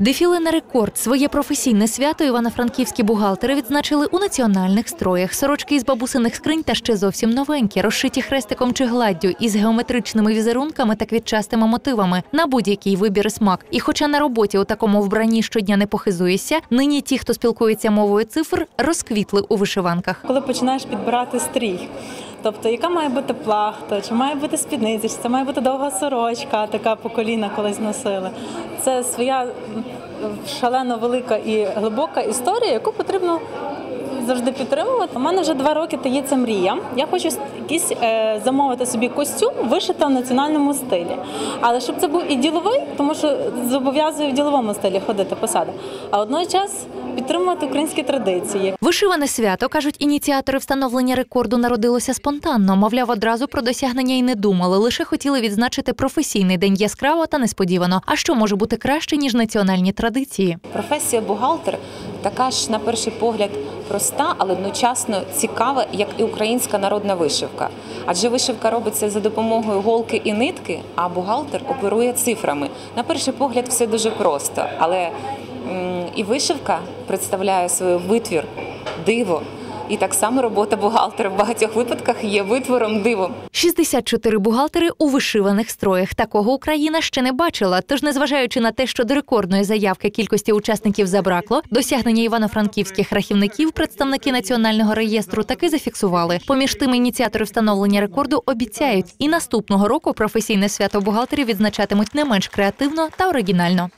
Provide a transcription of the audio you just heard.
Дефіле на рекорд. Своє професійне свято івано-франківські бухгалтери відзначили у національних строях. Сорочки із бабусиних скринь та ще зовсім новенькі, розшиті хрестиком чи гладдю, із геометричними візерунками та квітчастими мотивами на будь-який вибір і смак. І хоча на роботі у такому вбранні щодня не похизуєшся, нині ті, хто спілкується мовою цифр, розквітли у вишиванках. коли починаєш підбирати стрій. Тобто, яка має бути плахта, чи має бути спідниця, чи це має бути довга сорочка, така по коліна колись носили. Це своя шалено велика і глибока історія, яку потрібно завжди підтримувати. У мене вже два роки таїться мрія. Я хочу якийсь е, замовити собі костюм, вишити в національному стилі. Але щоб це був і діловий, тому що зобов'язує в діловому стилі ходити посади, а одночас підтримувати українські традиції. Вишиване свято кажуть, ініціатори встановлення рекорду народилося спонтанно. Мовляв, одразу про досягнення й не думали. Лише хотіли відзначити професійний день яскраво та несподівано. А що може бути краще ніж національні традиції? Професія бухгалтер така ж на перший погляд проста, але одночасно цікава, як і українська народна вишивка. Адже вишивка робиться за допомогою голки і нитки, а бухгалтер оперує цифрами. На перший погляд все дуже просто, але і вишивка представляє свою витвір, диво. І так само робота бухгалтера в багатьох випадках є витвором дивом. 64 бухгалтери у вишиваних строях. Такого Україна ще не бачила. Тож, незважаючи на те, що до рекордної заявки кількості учасників забракло, досягнення івано-франківських рахівників представники національного реєстру таки зафіксували. Поміж тим, ініціатори встановлення рекорду обіцяють, і наступного року професійне свято бухгалтерів відзначатимуть не менш креативно та оригінально.